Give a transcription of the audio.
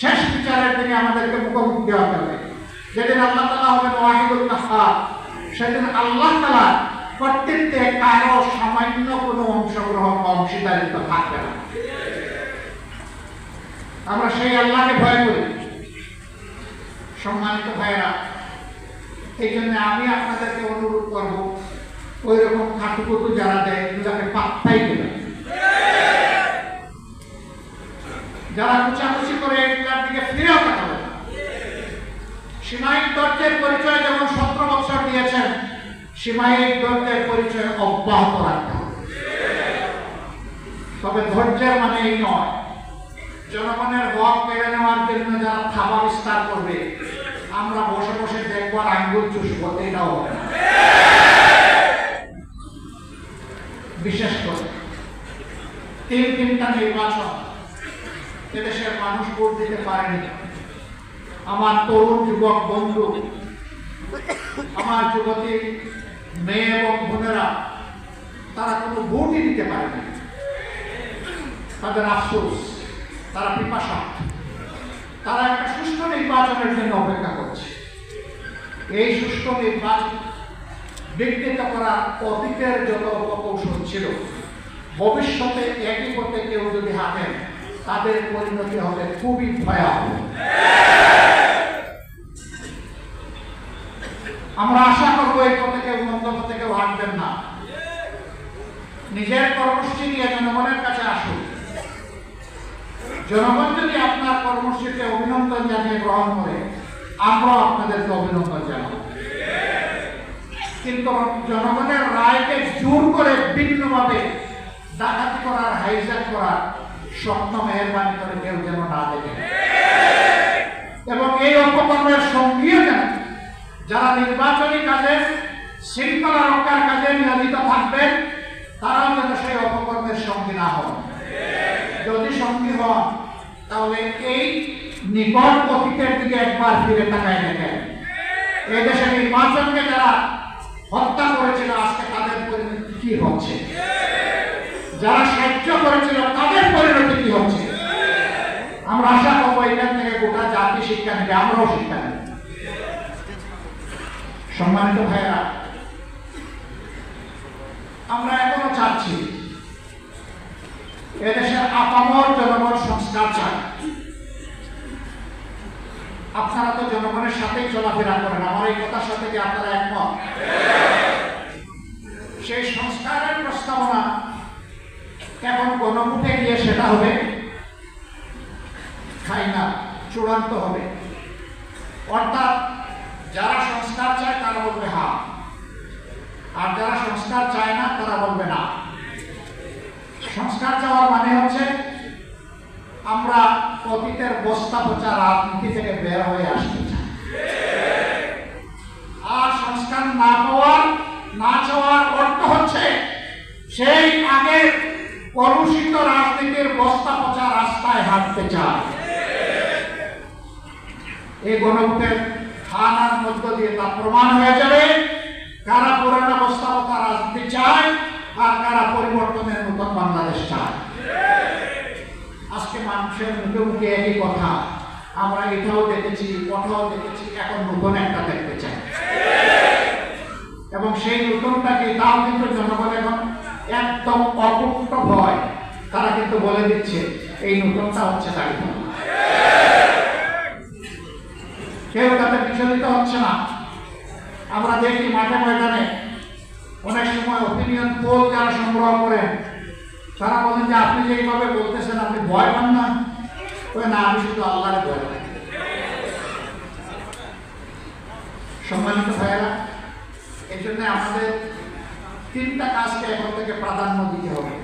শেষ বিচারের দিনে আমাদেরকে মুখোমুখি হতে হবে। যেদিন আল্লাহ তালা হবেন ওয়াহিদুল কাহার সেদিন আল্লাহ তালা কর্তৃত্বে কারও সামান্য কোনো অংশগ্রহণ বা অংশীদারিত্ব থাকবে না। আমরা সেই আল্লাহকে ভয় করি। সম্মানিত ভাইরা এই জন্য আমি আপনাদেরকে অনুরোধ করব ওই রকম খাটুকুটু যারা দেয় এগুলোকে পাত্তাই দেবেন যারা কুচাকুচি করে এগুলার দিকে ফিরেও তাকাবে না। সীমায়িক দত্তের পরিচয় যেমন সতেরো বছর দিয়েছেন সীমায়িক দত্তের পরিচয় অব্যাহত রাখতে তবে ধৈর্যের মানে এই নয়, জনগণের হক কেড়ে নেওয়ার জন্য যারা থাবা বিস্তার করবে, আমরা বসে বসে দেখব আর আঙ্গুল চুষবো, এটাও হবে বিশেষ করে তিন তিনটা নির্বাচন এদেশের মানুষ ভোট দিতে পারেনি। আমার তরুণ যুবক বন্ধু, আমার যুবতী মেয়ে এবং বোনেরা, তারা কোনো ভোটই দিতে পারেনি। তাদের আফসোস, তারা পিপাসা। তারা একটা সুষ্ঠু নির্বাচনের জন্য অপেক্ষা করছে। এই সুষ্ঠু নির্বাচন বিঘ্নিত করা অতীতের যত অপকৌশল ছিল, ভবিষ্যতে একই পথে কেউ যদি হাঁটেন তাদের পরিণতি হবে খুবই ভয়াবহ। আমরা আশা করব এই পথে মন্তব্য থেকে হাঁটবেন না। নিজের কর্মসূচি নিয়ে জনগণের কাছে আসুন। জনগণ যদি আপনার কর্মসূচিকে অভিনন্দন জানিয়ে গ্রহণ করে, আমরাও আপনাদেরকে অভিনন্দন জানাব। কিন্তু জনগণের রায়কে জোর করে ভিন্নভাবে ডাকাতি করার, হাইজ্যাক করার স্বপ্ন মেহরবানি করে কেউ যেন না দেখে। এবং এই অপকর্মের সঙ্গীও যেন যারা নির্বাচনী কাজে শৃঙ্খলা রক্ষার কাজে নিয়োজিত থাকবেন তারাও যেন সেই অপকর্মের সঙ্গী না হন। যদি সঙ্গী হন, তাহলে এই নিকট অতীতের দিকে একবার ফিরে তাকায় দেখেন। এই দেশে নির্বাচনকে যারা হত্যা করেছিল, আজকে তাদের পরিণতি কি হচ্ছে? যারা সাহায্য করেছিল পরিণতি কি হচ্ছে? আমরা আশা করব এখান থেকে গোটা জাতি শিক্ষা নেবে, আমরাও শিক্ষা নেব। সম্মানিত ভাইরা আমরা এখনও চাচ্ছি, এদেশের আপামর জনগণ সংস্কার চায়। আপনারা তো জনগণের সাথেই চলাফেরা করেন, আমার এই কথার সাথে কি আপনারা একমত? সেই সংস্কারের প্রস্তাবনা এখন গণমুখে গিয়ে সেটা হবে? ফাইনাল চূড়ান্ত হবে। অর্থাৎ যারা সংস্কার চায়, তারা বলবে হা। আর যারা সংস্কার চায় না, তারা বলবে না। সংস্কার চাওয়ার মানে হচ্ছে আমরা অতীতের বস্তা পচা রাজনীতি থেকে বের হয়ে আসতে চাই আর সংস্কার না পাওয়ার না চাওয়ার অর্থ হচ্ছে সেই আগের কলুষিত রাজনীতির বস্তা পচা রাস্তায় হাঁটতে চায়। এই গণভোটের থানার মধ্য দিয়ে তা প্রমাণ হয়ে যাবে কারা পুরানো বস্তা পচা রাজনীতি চায় আর কারা পরিবর্তনের নতুন বাংলাদেশ চায়। আজকে মানুষের মুখে মুখে একই কথা। আমরা এটাও দেখেছি কথাও দেখেছি, এখন নতুন একটা দেখতে চাই। এবং সেই নতুনটাকে তাও কিন্তু বলে দিচ্ছে, এই নতুনটা হচ্ছে দাঁড়িয়ে কেউ তাতে বিচলিত হচ্ছে না। আমরা দেখি মাঠে ময়দানে অনেক সময় ওপিনিয়ন পোল যারা সংগ্রহ করেন, তারা বলেন যে আপনি যে এইভাবে বলতেছেন, আপনি ভয় পান না। ওই না, আমি শুধু আল্লাহরে ভয় পাই। সম্মানিত ভাইয়েরা, এই জন্য আমাদের তিনটা কাজকে এখন থেকে প্রাধান্য দিতে হবে।